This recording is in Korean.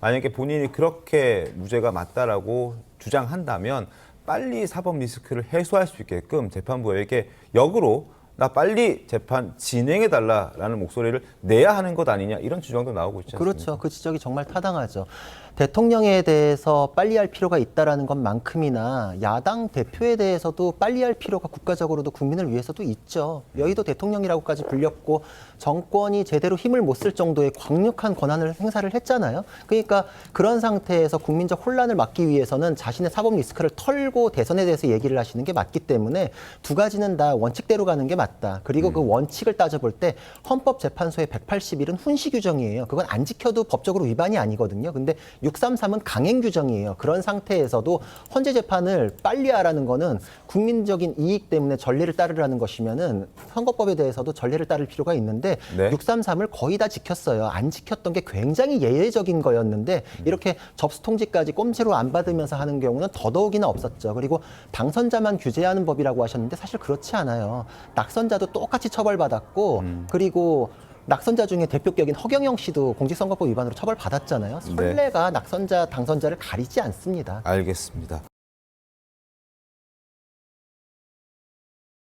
만약에 본인이 그렇게 무죄가 맞다라고 주장한다면 빨리 사법 리스크를 해소할 수 있게끔 재판부에게 역으로 나 빨리 재판 진행해 달라라는 목소리를 내야 하는 것 아니냐 이런 주장도 나오고 있지 않습니까? 그렇죠. 그 지적이 정말 타당하죠. 대통령에 대해서 빨리 할 필요가 있다라는 것만큼이나 야당 대표에 대해서도 빨리 할 필요가 국가적으로도 국민을 위해서도 있죠. 여의도 대통령이라고까지 불렸고 정권이 제대로 힘을 못 쓸 정도의 강력한 권한을 행사를 했잖아요. 그러니까 그런 상태에서 국민적 혼란을 막기 위해서는 자신의 사법 리스크를 털고 대선에 대해서 얘기를 하시는 게 맞기 때문에 두 가지는 다 원칙대로 가는 게 맞다. 그리고 그 원칙을 따져볼 때 헌법재판소의 180일은 훈시 규정이에요. 그건 안 지켜도 법적으로 위반이 아니거든요. 근데 633은 강행 규정이에요. 그런 상태에서도 헌재 재판을 빨리 하라는 거는 국민적인 이익 때문에 전례를 따르라는 것이면은 선거법에 대해서도 전례를 따를 필요가 있는데 네. 633을 거의 다 지켰어요. 안 지켰던 게 굉장히 예외적인 거였는데 이렇게 접수 통지까지 꼼수로 안 받으면서 하는 경우는 더더욱이나 없었죠. 그리고 당선자만 규제하는 법이라고 하셨는데 사실 그렇지 않아요. 낙선자도 똑같이 처벌받았고 그리고 낙선자 중에 대표격인 허경영 씨도 공직선거법 위반으로 처벌받았잖아요. 선례가 낙선자, 당선자를 가리지 않습니다. 알겠습니다.